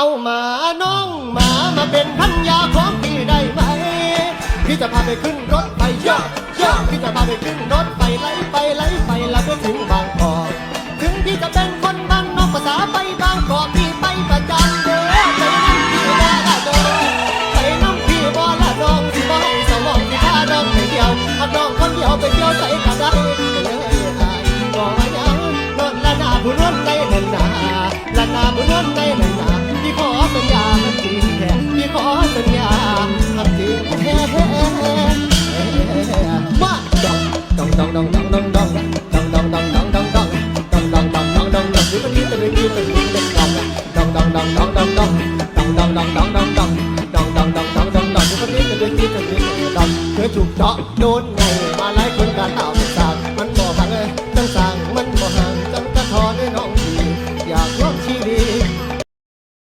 เอาหมาน้องหมามาเป็นพันยาของพี่ได้ไหม พี่จะพาไปขึ้นรถไฟเยอะเยอะพี่จะพาไปขึ้นรถไฟไล่ไปไล่ไปแล้วไปถึงบางกอกถึงพี่จะเป็นคนบ้านนอกภาษาไปบางกอกพี่ไปประจำเด้อไปน้ำพี่บ่ละด้อไปน้ำพี่บ่ละน้องที่บ่ให้สมองที่พาน้องไปเที่ยวเอาน้องคนเดียวไปเที่ยวใส่กันได้ ถูกเจาะโดนไงมาหลายคนกาเต่าสากมันบ่ฟังเลยจังสั่งมันบ่ห่างจังกระทอด้วยน้องดีอยากลองชีดี